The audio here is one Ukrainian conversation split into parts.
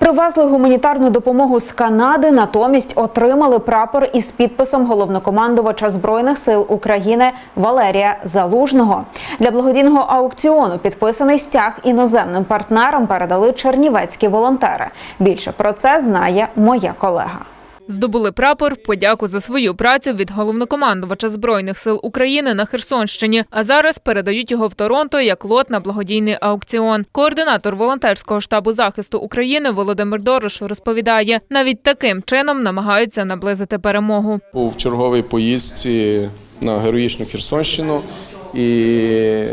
Привезли гуманітарну допомогу з Канади, натомість отримали прапор із підписом головнокомандувача збройних сил України Валерія Залужного. Для благодійного аукціону підписаний стяг іноземним партнерам передали чернівецькі волонтери. Більше про це знає моя колега. Здобули прапор подяку за свою працю від головнокомандувача збройних сил України на Херсонщині. А зараз передають його в Торонто як лот на благодійний аукціон. Координатор волонтерського штабу захисту України Володимир Дорош розповідає, навіть таким чином намагаються наблизити перемогу. Був в черговій поїздці на героїчну Херсонщину, і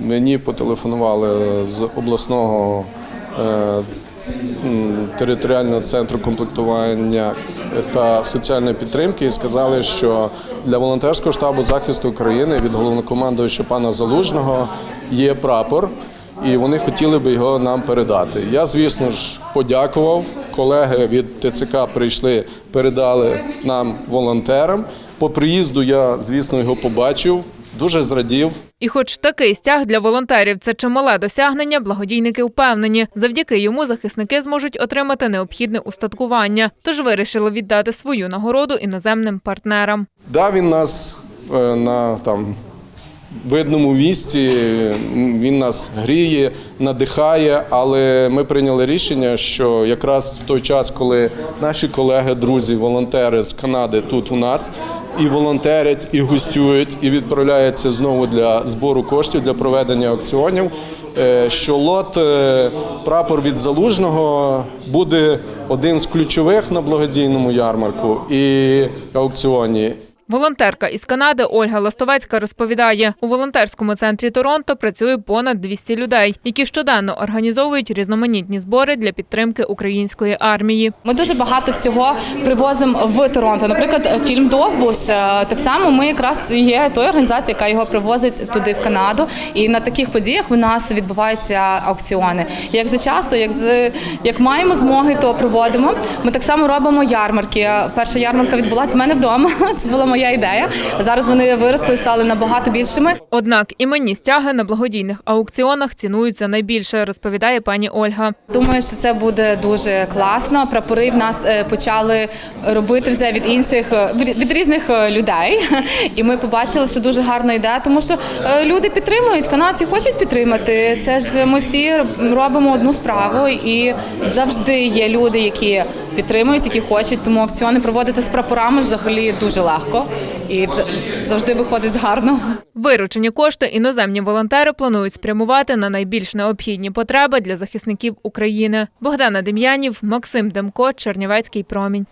мені потелефонували з обласного е, територіального центру комплектування та соціальної підтримки і сказали, що для волонтерського штабу захисту України від головнокомандуюча пана Залужного є прапор. І вони хотіли би його нам передати. Я, звісно ж, подякував. Колеги від ТЦК прийшли, передали нам волонтерам. По приїзду я, звісно, його побачив, дуже зрадів. І, хоч такий стяг для волонтерів це чимале досягнення, благодійники впевнені, завдяки йому захисники зможуть отримати необхідне устаткування. Тож вирішили віддати свою нагороду іноземним партнерам. Да, він нас е, на там видному місці, він нас гріє, надихає, але ми прийняли рішення, що якраз в той час, коли наші колеги, друзі, волонтери з Канади тут у нас і волонтерять, і гостюють, і відправляються знову для збору коштів для проведення аукціонів. е, Що лот е, прапор від залужного буде один з ключових на благодійному ярмарку і аукціоні. Волонтерка із Канади Ольга Ластовецька розповідає, у волонтерському центрі Торонто працює понад 200 людей, які щоденно організовують різноманітні збори для підтримки української армії. Ми дуже багато всього привозимо в Торонто. Наприклад, фільм Довбуш. е, Так само ми якраз є тою організацією, яка його привозить туди в Канаду. І на таких подіях у нас відбуваються аукціони. Як зачасто, як з як маємо змоги, то проводимо. Ми так само робимо ярмарки. Перша ярмарка відбулася в мене вдома. Це була моя ідея. Зараз вони виросли, стали набагато більшими. Однак іменні стяги на благодійних аукціонах цінуються найбільше, розповідає пані Ольга. Думаю, що це буде дуже класно. Прапори в нас е, почали робити вже від інших е, від різних е, людей. І ми побачили, що дуже гарна ідея, тому що люди підтримують, канадці хочуть підтримати. Це ж ми всі робимо одну справу, і завжди є люди, які підтримують, які хочуть. Тому аукціони проводити з прапорами взагалі дуже легко і завжди виходить гарно. Виручені кошти іноземні волонтери планують спрямувати на найбільш необхідні потреби для захисників України. Богдана Дем'янів, Максим Демко, Чернівецький промінь.